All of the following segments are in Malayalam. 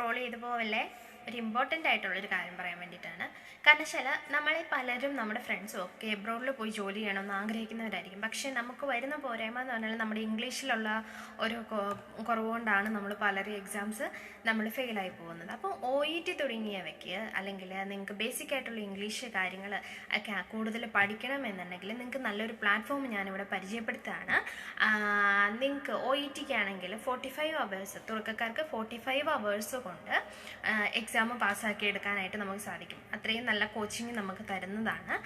സ്ക്രോൾ ചെയ്ത് പോവല്ലേ? ഒരു ഇമ്പോർട്ടന്റ് ആയിട്ടുള്ളൊരു കാര്യം പറയാൻ വേണ്ടിയിട്ടാണ്. കാരണം ചില നമ്മളെ പലരും നമ്മുടെ ഫ്രണ്ട്സും ഒക്കെ എബ്രോഡിൽ പോയി ജോലി ചെയ്യണമെന്ന് ആഗ്രഹിക്കുന്നവരായിരിക്കും. പക്ഷേ നമുക്ക് വരുന്ന പോരായ്മ എന്ന് പറഞ്ഞാൽ നമ്മുടെ ഇംഗ്ലീഷിലുള്ള ഒരു കുറവുകൊണ്ടാണ് നമ്മൾ പലരും എക്സാംസ് നമ്മൾ ഫെയിലായി പോകുന്നത്. അപ്പോൾ ഒ ഇ ടി തുടങ്ങിയവയ്ക്ക് അല്ലെങ്കിൽ നിങ്ങൾക്ക് ബേസിക് ആയിട്ടുള്ള ഇംഗ്ലീഷ് കാര്യങ്ങൾ ഒക്കെ കൂടുതൽ പഠിക്കണമെന്നുണ്ടെങ്കിൽ നിങ്ങൾക്ക് നല്ലൊരു പ്ലാറ്റ്ഫോം ഞാനിവിടെ പരിചയപ്പെടുത്തുകയാണ്. നിങ്ങൾക്ക് ഒ ഇ ടിക്ക് ആണെങ്കിൽ ഫോർട്ടി ഫൈവ് അവേഴ്സ് തുടക്കക്കാർക്ക് ഫോർട്ടി ഫൈവ് അവേഴ്സ് കൊണ്ട് എക്സാം പാസ്സാക്കി എടുക്കാനായിട്ട് നമുക്ക് സാധിക്കും. അത്രയും നല്ല കോച്ചിങ് നമുക്ക് തരുന്നതാണ്.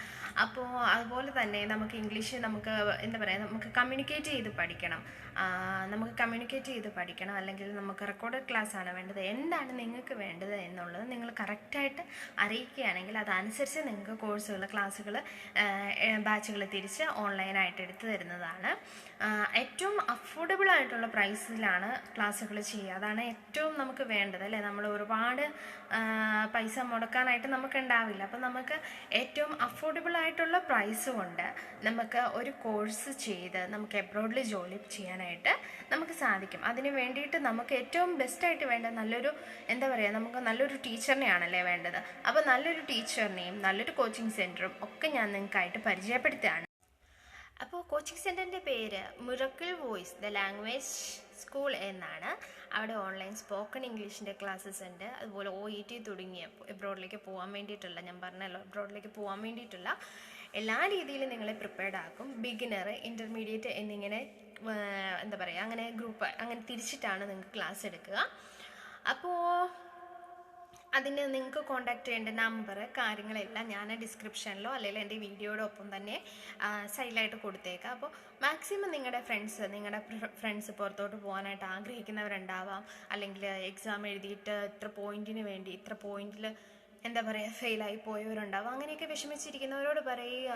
അപ്പോൾ അതുപോലെ തന്നെ നമുക്ക് ഇംഗ്ലീഷ് നമുക്ക് എന്താ പറയുക നമുക്ക് കമ്മ്യൂണിക്കേറ്റ് ചെയ്ത് പഠിക്കണം. നമുക്ക് കമ്മ്യൂണിക്കേറ്റ് ചെയ്ത് പഠിക്കണം. അല്ലെങ്കിൽ നമുക്ക് റെക്കോർഡഡ് ക്ലാസ് ആണ് വേണ്ടത്. എന്താണ് നിങ്ങൾക്ക് വേണ്ടത് എന്നുള്ളത് നിങ്ങൾ കറക്റ്റായിട്ട് അറിയിക്കുകയാണെങ്കിൽ അതനുസരിച്ച് നിങ്ങൾക്ക് കോഴ്സുകൾ ക്ലാസ്സുകൾ ബാച്ചുകൾ തിരിച്ച് ഓൺലൈനായിട്ട് എടുത്തു തരുന്നതാണ്. ഏറ്റവും അഫോർഡബിൾ ആയിട്ടുള്ള പ്രൈസിലാണ് ക്ലാസ്സുകൾ ചെയ്യുക. അതാണ് ഏറ്റവും നമുക്ക് വേണ്ടത് അല്ലേ? നമ്മൾ ഒരുപാട് പൈസ മുടക്കാനായിട്ട് നമുക്ക് ഉണ്ടാവില്ല അപ്പം നമുക്ക് ഏറ്റവും അഫോർഡബിൾ ആയിട്ടുള്ള പ്രൈസ് കൊണ്ട് നമുക്ക് ഒരു കോഴ്സ് ചെയ്ത് നമുക്ക് എബ്രോഡിൽ ജോലി ചെയ്യാനായിട്ട് നമുക്ക് സാധിക്കും. അതിന് വേണ്ടിയിട്ട് നമുക്ക് ഏറ്റവും ബെസ്റ്റായിട്ട് വേണ്ട നല്ലൊരു എന്താ പറയുക നമുക്ക് നല്ലൊരു ടീച്ചറിനെയാണല്ലേ വേണ്ടത്. അപ്പോൾ നല്ലൊരു ടീച്ചറിനെയും നല്ലൊരു കോച്ചിങ് സെന്ററും ഒക്കെ ഞാൻ നിങ്ങൾക്കായിട്ട് പരിചയപ്പെടുത്തുകയാണ്. അപ്പോൾ കോച്ചിങ് സെന്ററിന്റെ പേര് miracle voice the language school എന്നാണ്. അവിടെ ഓൺലൈൻ സ്പോക്കൺ ഇംഗ്ലീഷിന്റെ ക്ലാസ്സസ് ഉണ്ട്. അതുപോലെ ഒ ഇ ടി തുടങ്ങിയ എബ്രോഡിലേക്ക് പോകാൻ വേണ്ടിയിട്ടുള്ള ഞാൻ പറഞ്ഞല്ലോ എബ്രോഡിലേക്ക് പോകാൻ വേണ്ടിയിട്ടുള്ള എല്ലാ രീതിയിലും നിങ്ങളെ പ്രിപ്പയർഡ് ആക്കും. ബിഗിനർ ഇന്റർമീഡിയറ്റ് എന്നിങ്ങനെ എന്താ പറയുക അങ്ങനെ ഗ്രൂപ്പ് അങ്ങനെ തിരിച്ചിട്ടാണ് നിങ്ങൾക്ക് ക്ലാസ് എടുക്കുക. അതിന് നിങ്ങൾക്ക് കോൺടാക്ട് ചെയ്യേണ്ട നമ്പർ കാര്യങ്ങളെല്ലാം ഞാൻ ഡിസ്ക്രിപ്ഷനിലോ അല്ലെങ്കിൽ എന്റെ വീഡിയോയുടെ ഒപ്പം തന്നെ സൈഡിലായിട്ട് കൊടുത്തേക്കാം. അപ്പോൾ മാക്സിമം നിങ്ങളുടെ ഫ്രണ്ട്സ് നിങ്ങളുടെ ഫ്രണ്ട്സ് പുറത്തോട്ട് പോകാനായിട്ട് ആഗ്രഹിക്കുന്നവരുണ്ടാവാം. അല്ലെങ്കിൽ എക്സാം എഴുതിയിട്ട് ഇത്ര പോയിന്റിന് വേണ്ടി ഇത്ര പോയിന്റിൽ എന്താ പറയുക ഫെയിലായി പോയവരുണ്ടാവും. അങ്ങനെയൊക്കെ വിഷമിച്ചിരിക്കുന്നവരോട് പറയുക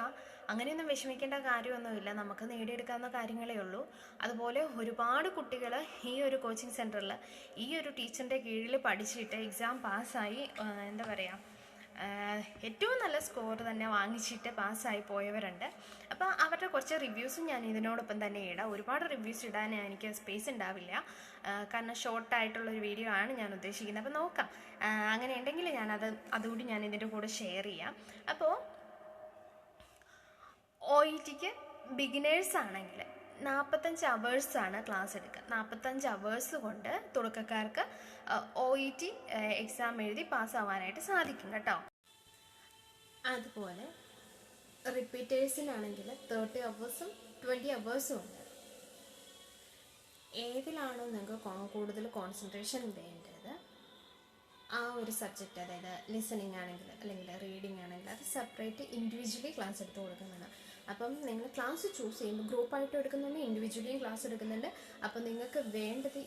അങ്ങനെയൊന്നും വിഷമിക്കേണ്ട കാര്യമൊന്നുമില്ല. നമുക്ക് നേടിയെടുക്കാവുന്ന കാര്യങ്ങളേ ഉള്ളൂ. അതുപോലെ ഒരുപാട് കുട്ടികൾ ഈ ഒരു കോച്ചിങ് സെന്ററിൽ ഈ ഒരു ടീച്ചറിന്റെ കീഴിൽ പഠിച്ചിട്ട് എക്സാം പാസ്സായി എന്താ പറയുക ഏറ്റവും നല്ല സ്കോർ തന്നെ വാങ്ങിച്ചിട്ട് പാസ്സായി പോയവരുണ്ട്. കുറച്ച് റിവ്യൂസും ഞാൻ ഇതിനോടൊപ്പം തന്നെ ഇടാം. ഒരുപാട് റിവ്യൂസ് ഇടാൻ എനിക്ക് സ്പേസ് ഉണ്ടാവില്ല. കാരണം ഷോർട്ടായിട്ടുള്ളൊരു വീഡിയോ ആണ് ഞാൻ ഉദ്ദേശിക്കുന്നത്. അപ്പോൾ നോക്കാം. അങ്ങനെ ഉണ്ടെങ്കിൽ ഞാനത് അതുകൂടി ഞാൻ ഇതിന്റെ കൂടെ ഷെയർ ചെയ്യാം. അപ്പോൾ ഒ ഇ ടിക്ക് ബിഗിനേഴ്സ് ആണെങ്കിൽ നാൽപ്പത്തഞ്ച് അവേഴ്സാണ് ക്ലാസ് എടുക്കുക. നാൽപ്പത്തഞ്ച് അവേഴ്സ് കൊണ്ട് തുടക്കക്കാർക്ക് ഒ ഇ ടി എക്സാം എഴുതി പാസ്സാവാനായിട്ട് സാധിക്കും കേട്ടോ. അതുപോലെ റിപ്പീറ്റേഴ്സിനാണെങ്കിൽ തേർട്ടി അവേഴ്സും ട്വന്റി അവേഴ്സും ഉണ്ട്. ഏതിലാണോ നിങ്ങൾക്ക് കൂടുതൽ കോൺസെൻട്രേഷൻ വേണ്ടത് ആ ഒരു സബ്ജക്റ്റ് അതായത് ലിസണിങ് ആണെങ്കിൽ അല്ലെങ്കിൽ റീഡിങ് ആണെങ്കിൽ അത് സെപ്പറേറ്റ് ഇൻഡിവിജ്വലി ക്ലാസ് എടുത്ത് കൊടുക്കുന്നതാണ്. അപ്പം നിങ്ങൾ ക്ലാസ് ചൂസ് ചെയ്യുമ്പോൾ ഗ്രൂപ്പായിട്ട് എടുക്കുന്നുണ്ട് ഇൻഡിവിജ്വലിയും ക്ലാസ് എടുക്കുന്നുണ്ട്. അപ്പം നിങ്ങൾക്ക് വേണ്ടത്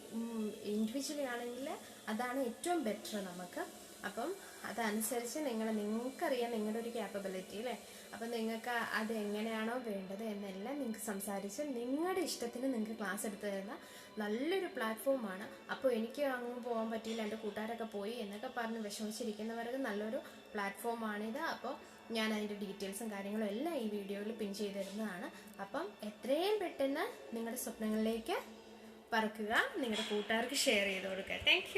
ഇൻഡിവിജ്വലി ആണെങ്കിൽ അതാണ് ഏറ്റവും ബെറ്റർ നമുക്ക്. അപ്പം അതനുസരിച്ച് നിങ്ങൾ നിങ്ങൾക്കറിയാം നിങ്ങളുടെ ഒരു ക്യാപ്പബിലിറ്റി അല്ലേ അപ്പം നിങ്ങൾക്ക് അത് എങ്ങനെയാണോ വേണ്ടത് എന്നെല്ലാം നിങ്ങൾക്ക് സംസാരിച്ച് നിങ്ങളുടെ ഇഷ്ടത്തിന് നിങ്ങൾക്ക് ക്ലാസ് എടുത്തു തരുന്ന നല്ലൊരു പ്ലാറ്റ്ഫോമാണ് അപ്പോൾ എനിക്ക് അങ്ങ് പോകാൻ പറ്റിയില്ല എന്റെ കൂട്ടുകാരൊക്കെ പോയി എന്നൊക്കെ പറഞ്ഞ് വിഷമിച്ചിരിക്കുന്നവർക്ക് നല്ലൊരു പ്ലാറ്റ്ഫോമാണിത് അപ്പോൾ ഞാൻ അതിന്റെ ഡീറ്റെയിൽസും കാര്യങ്ങളും എല്ലാം ഈ വീഡിയോയിൽ പിൻ ചെയ്ത് തരുന്നതാണ്. അപ്പം എത്രയും പെട്ടെന്ന് നിങ്ങളുടെ സ്വപ്നങ്ങളിലേക്ക് പറക്കുക നിങ്ങളുടെ കൂട്ടുകാർക്ക് ഷെയർ ചെയ്ത് കൊടുക്കുക. താങ്ക്